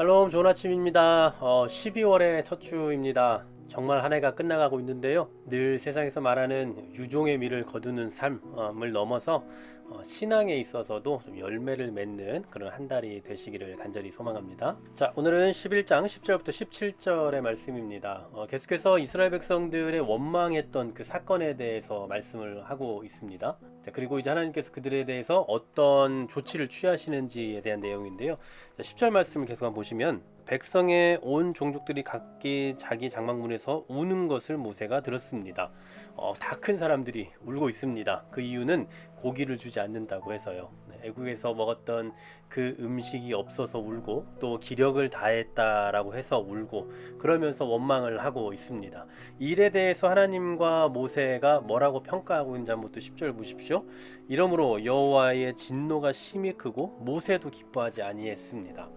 샬롬 좋은 아침입니다. 어, 12월의 첫 주입니다. 정말 한 해가 끝나가고 있는데요. 늘 세상에서 말하는 유종의 미를 거두는 삶을 넘어서 어, 신앙에 있어서도 좀 열매를 맺는 그런 한 달이 되시기를 간절히 소망합니다. 자, 오늘은 11장 10절부터 17절의 말씀입니다. 어, 계속해서 이스라엘 백성들의 원망했던 그 사건에 대해서 말씀을 하고 있습니다. 자, 그리고 이제 하나님께서 그들에 대해서 어떤 조치를 취하시는지에 대한 내용인데요. 자, 10절 말씀을 계속 한번 보시면 백성의 온 종족들이 각기 자기 장막문에서 우는 것을 모세가 들었습니다. 어, 다 큰 사람들이 울고 있습니다. 그 이유는 고기를 주지 않는다고 해서요. 네, 애국에서 먹었던 그 음식이 없어서 울고 또 기력을 다했다라고 해서 울고 그러면서 원망을 하고 있습니다. 일에 대해서 하나님과 모세가 뭐라고 평가하고 있는지 한번 또 10절 보십시오. 이러므로 여호와의 진노가 심히 크고 모세도 기뻐하지 아니했습니다.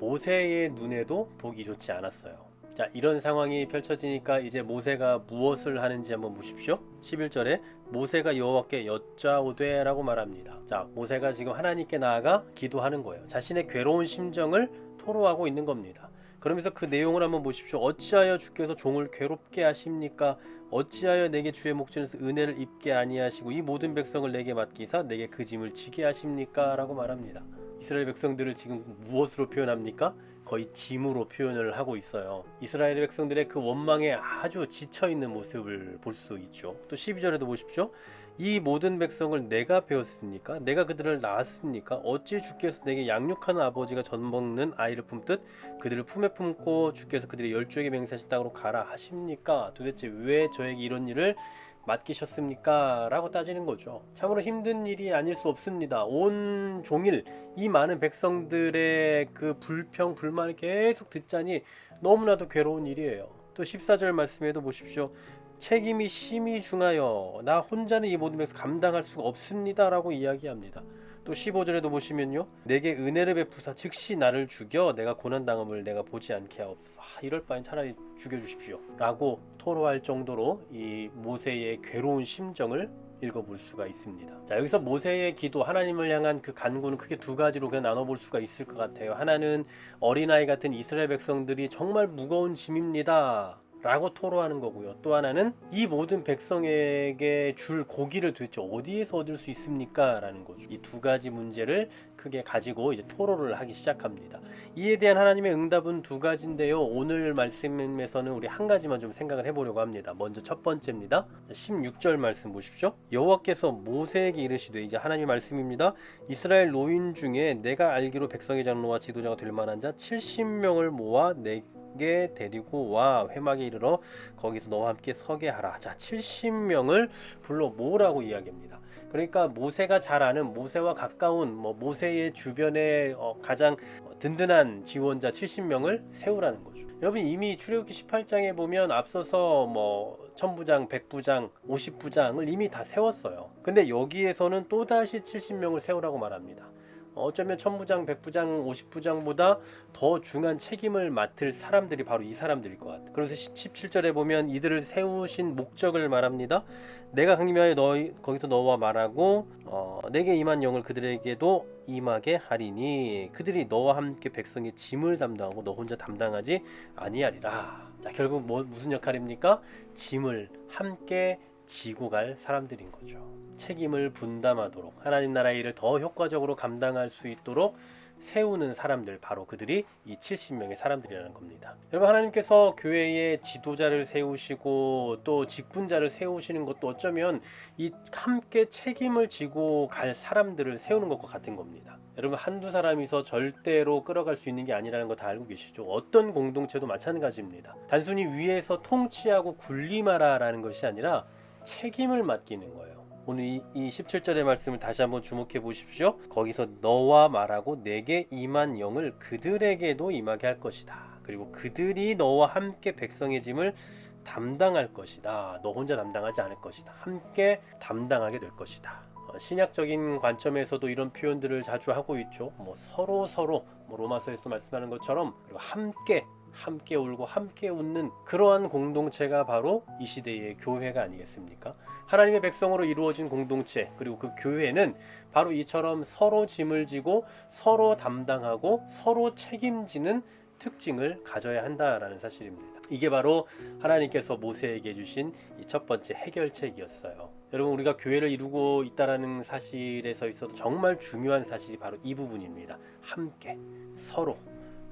모세의 눈에도 보기 좋지 않았어요. 자, 이런 상황이 펼쳐지니까 이제 모세가 무엇을 하는지 한번 보십시오. 11절에 모세가 여호와께 여짜오되라고 말합니다. 자, 모세가 지금 하나님께 나아가 기도하는 거예요. 자신의 괴로운 심정을 토로하고 있는 겁니다. 그러면서 그 내용을 한번 보십시오. 어찌하여 주께서 종을 괴롭게 하십니까? 어찌하여 내게 주의 목전에서 은혜를 입게 아니하시고 이 모든 백성을 내게 맡기사 내게 그 짐을 지게 하십니까? 라고 말합니다. 이스라엘 백성들을 지금 무엇으로 표현합니까? 거의 짐으로 표현을 하고 있어요. 이스라엘 백성들의 그 원망에 아주 지쳐 있는 모습을 볼 수 있죠. 또 12절에도 보십시오. 이 모든 백성을 내가 배웠습니까? 내가 그들을 낳았습니까? 어찌 주께서 내게 양육하는 아버지가 젖 먹는 아이를 품듯 그들을 품에 품고 주께서 그들의 열조에게 맹세하신 땅으로 가라 하십니까? 도대체 왜 저에게 이런 일을 맡기셨습니까? 라고 따지는 거죠. 참으로 힘든 일이 아닐 수 없습니다. 온 종일 이 많은 백성들의 그 불평, 불만을 계속 듣자니 너무나도 괴로운 일이에요. 또 14절 말씀에도 보십시오. 책임이 심히 중하여 나 혼자는 이 모든 것을 감당할 수가 없습니다라고 이야기합니다. 또 15절에도 보시면요. 내게 은혜를 베푸사 즉시 나를 죽여 내가 고난 당함을 내가 보지 않게 하옵소서. 아, 이럴 바엔 차라리 죽여 주십시오. 라고 토로할 정도로 이 모세의 괴로운 심정을 읽어볼 수가 있습니다. 자 여기서 모세의 기도 하나님을 향한 그 간구는 크게 두 가지로 그냥 나눠볼 수가 있을 것 같아요. 하나는 어린아이 같은 이스라엘 백성들이 정말 무거운 짐입니다. 라고 토로하는 거고요. 또 하나는 이 모든 백성에게 줄 고기를 도대체 어디에서 얻을 수 있습니까? 라는 거죠. 이 두 가지 문제를 크게 가지고 이제 토로를 하기 시작합니다. 이에 대한 하나님의 응답은 두 가지인데요. 오늘 말씀에서는 우리 한 가지만 좀 생각을 해보려고 합니다. 먼저 첫 번째입니다. 16절 말씀 보십시오. 여호와께서 모세에게 이르시되 이제 하나님의 말씀입니다. 이스라엘 노인 중에 내가 알기로 백성의 장로와 지도자가 될 만한 자 70명을 모아 내 게 데리고 와 회막에 이르러 거기서 너와 함께 서게 하라. 자, 70명을 불러 모으라고 이야기합니다. 그러니까 모세가 잘 아는 모세와 가까운 뭐 모세의 주변에 어, 가장 든든한 지원자 70명을 세우라는 거죠. 여러분 이미 출애굽기 18장에 보면 앞서서 뭐 천부장, 백부장, 50부장을 이미 다 세웠어요. 근데 여기에서는 또다시 70명을 세우라고 말합니다. 어쩌면 천부장, 백부장, 오십부장보다 더 중한 책임을 맡을 사람들이 바로 이 사람들일 것 같아요. 그래서 17절에 보면 이들을 세우신 목적을 말합니다. 내가 강림하여 너희 거기서 너와 말하고 어, 내게 임한 영을 그들에게도 임하게 하리니 그들이 너와 함께 백성의 짐을 담당하고 너 혼자 담당하지 아니하리라. 자 결국 뭐 무슨 역할입니까? 짐을 함께 지고 갈 사람들인 거죠. 책임을 분담하도록 하나님 나라의 일을 더 효과적으로 감당할 수 있도록 세우는 사람들 바로 그들이 이 70명의 사람들이라는 겁니다. 여러분 하나님께서 교회의 지도자를 세우시고 또 직분자를 세우시는 것도 어쩌면 이 함께 책임을 지고 갈 사람들을 세우는 것과 같은 겁니다. 여러분 한두 사람이서 절대로 끌어갈 수 있는 게 아니라는 거 다 알고 계시죠? 어떤 공동체도 마찬가지입니다. 단순히 위에서 통치하고 군림하라라는 것이 아니라 책임을 맡기는 거예요. 오늘 이, 이 17절의 말씀을 다시 한번 주목해 보십시오. 거기서 너와 말하고 내게 임한 영을 그들에게도 임하게 할 것이다. 그리고 그들이 너와 함께 백성의 짐을 담당할 것이다. 너 혼자 담당하지 않을 것이다. 함께 담당하게 될 것이다. 어, 신약적인 관점에서도 이런 표현들을 자주 하고 있죠. 뭐 서로 서로 뭐 로마서에서 말씀하는 것처럼 그리고 함께 함께 울고 함께 웃는 그러한 공동체가 바로 이 시대의 교회가 아니겠습니까? 하나님의 백성으로 이루어진 공동체 그리고 그 교회는 바로 이처럼 서로 짐을 지고 서로 담당하고 서로 책임지는 특징을 가져야 한다라는 사실입니다. 이게 바로 하나님께서 모세에게 주신 이첫 번째 해결책이었어요. 여러분 우리가 교회를 이루고 있다라는 사실에서 있어서 정말 중요한 사실이 바로 이 부분입니다. 함께 서로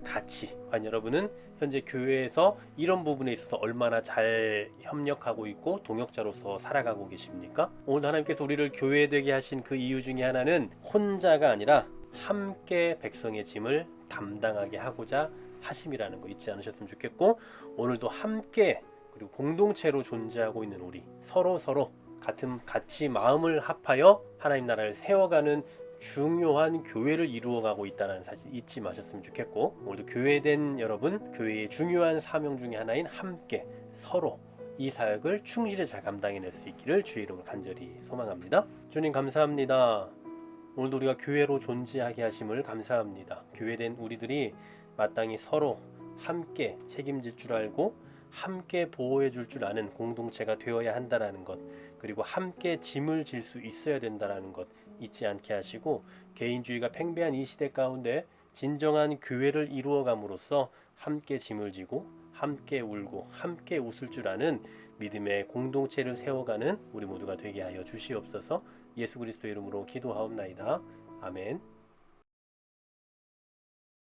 같이 과연 여러분은 현재 교회에서 이런 부분에 있어서 얼마나 잘 협력하고 있고 동역자로서 살아가고 계십니까? 오늘 하나님께서 우리를 교회 되게 하신 그 이유 중에 하나는 혼자가 아니라 함께 백성의 짐을 담당하게 하고자 하심이라는 거 잊지 않으셨으면 좋겠고 오늘도 함께 그리고 공동체로 존재하고 있는 우리 서로 서로 같은 같이 마음을 합하여 하나님 나라를 세워가는 중요한 교회를 이루어가고 있다는 사실 잊지 마셨으면 좋겠고 오늘도 교회된 여러분 교회의 중요한 사명 중에 하나인 함께 서로 이 사역을 충실히 잘 감당해낼 수 있기를 주의 이름으로 간절히 소망합니다. 주님 감사합니다. 오늘도 우리가 교회로 존재하게 하심을 감사합니다. 교회된 우리들이 마땅히 서로 함께 책임질 줄 알고 함께 보호해 줄 줄 아는 공동체가 되어야 한다라는 것 그리고 함께 짐을 질 수 있어야 된다라는 것 잊지 않게 하시고 개인주의가 팽배한 이 시대 가운데 진정한 교회를 이루어감으로써 함께 짐을 지고 함께 울고 함께 웃을 줄 아는 믿음의 공동체를 세워가는 우리 모두가 되게 하여 주시옵소서 예수 그리스도 이름으로 기도하옵나이다. 아멘.